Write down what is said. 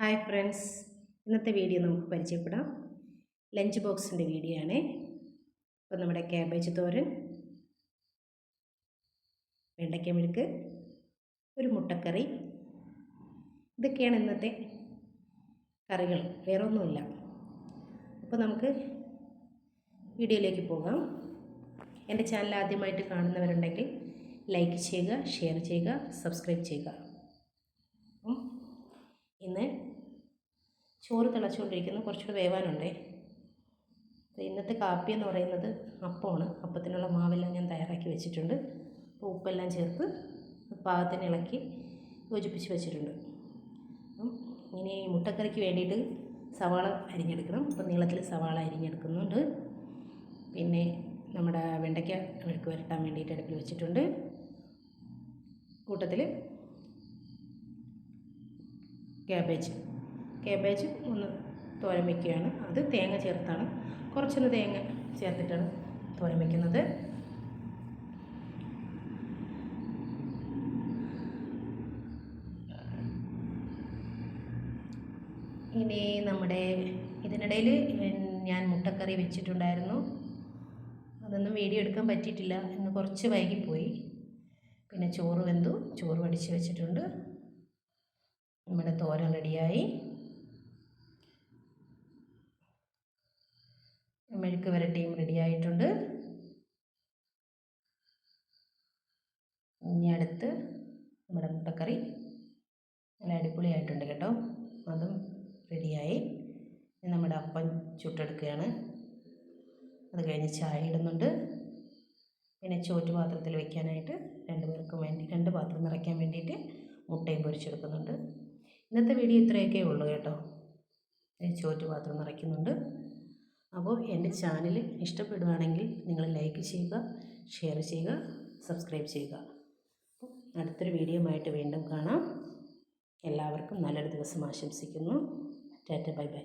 Hi friends ഇന്നത്തെ video നമുക്ക് പരിചയപ്പെടാം. ലഞ്ച് ബോക്സിന്റെ വീഡിയോ ആണ്. അപ്പോൾ നമ്മുടെ ക്യാബേജ് തോരൻ വെണ്ടയ്ക്ക മെഴുക്ക് ഒരു മുട്ടക്കറി. ഇതൊക്കെയാണ് ഇന്നത്തെ കറികൾ. വേറെ ഒന്നുമില്ല അപ്പോൾ നമുക്ക് വീഡിയോയിലേക്ക് പോകാം. എന്റെ ചാനൽ ആദ്യമായിട്ട് കാണുന്നവരുണ്ടെങ്കിൽ ലൈക്ക് ചെയ്യുക ഷെയർ ചെയ്യുക സബ്സ്ക്രൈബ് ചെയ്യുക ഇന്ന് ചോറ് തിളച്ചുകൊണ്ടിരിക്കുന്നു. കുറച്ചുകൂടെ വേവാനുണ്ടേ. ഇന്നത്തെ കാപ്പി എന്ന് പറയുന്നത് അപ്പമാണ്. അപ്പത്തിനുള്ള മാവെല്ലാം ഞാൻ തയ്യാറാക്കി വെച്ചിട്ടുണ്ട്. അപ്പോൾ ഉപ്പെല്ലാം ചേർത്ത് പാകത്തിന് ഇളക്കി യോജിപ്പിച്ച് വെച്ചിട്ടുണ്ട്. അപ്പം ഇനി മുട്ടക്കറിക്ക് വേണ്ടിയിട്ട് സവാള അരിഞ്ഞെടുക്കണം. അപ്പം നീളത്തിൽ സവാള അരിഞ്ഞെടുക്കുന്നുണ്ട്. പിന്നെ നമ്മുടെ വെണ്ടയ്ക്ക മെഴുക്ക് വരട്ടാൻ വേണ്ടിയിട്ട് അടുപ്പിൽ വെച്ചിട്ടുണ്ട്. കൂട്ടത്തിൽ ക്യാബേജ്. കേബേജ് ഒന്ന് തോരൻ വയ്ക്കുകയാണ് അത് തേങ്ങ ചേർത്താണ്. കുറച്ചൊന്ന് തേങ്ങ ചേർത്തിട്ടാണ് തോരൻ വയ്ക്കുന്നത് ഇനി നമ്മുടെ ഇതിനിടയിൽ ഞാൻ മുട്ടക്കറി വെച്ചിട്ടുണ്ടായിരുന്നു. അതൊന്നും വീഡിയോ എടുക്കാൻ പറ്റിയിട്ടില്ല. ഇന്ന് കുറച്ച് വൈകിപ്പോയി. പിന്നെ ചോറ് വെന്തു. ചോറ് വടിച്ച് വെച്ചിട്ടുണ്ട്. നമ്മുടെ തോരൻ റെഡിയായി. മെഴുക്ക് വരട്ടിയും റെഡി ആയിട്ടുണ്ട്. ഇനി അടുത്ത് നമ്മുടെ മുട്ടക്കറി നല്ല അടിപൊളിയായിട്ടുണ്ട് കേട്ടോ. അതും റെഡിയായി നമ്മുടെ അപ്പം ചുട്ടെടുക്കുകയാണ്. അത് കഴിഞ്ഞ് ചായ ഇടുന്നുണ്ട്. പിന്നെ ചോറ്റ് പാത്രത്തിൽ വെക്കാനായിട്ട് രണ്ട് പേർക്കും വേണ്ടി രണ്ട് പാത്രം നിറയ്ക്കാൻ വേണ്ടിയിട്ട് മുട്ടയും പൊരിച്ചെടുക്കുന്നുണ്ട്. ഇന്നത്തെ വീഡിയോ ഇത്രയൊക്കെ ഉള്ളൂ കേട്ടോ. ചോറ്റ് പാത്രം നിറയ്ക്കുന്നുണ്ട്. അപ്പോൾ എന്റെ ചാനൽ ഇഷ്ടപ്പെടുകയാണെങ്കിൽ നിങ്ങൾ ലൈക്ക് ചെയ്യുക ഷെയർ ചെയ്യുക സബ്സ്ക്രൈബ് ചെയ്യുക. അടുത്തൊരു വീഡിയോ ആയിട്ട് വീണ്ടും കാണാം. എല്ലാവർക്കും നല്ലൊരു ദിവസം ആശംസിക്കുന്നു. Tata bye bye.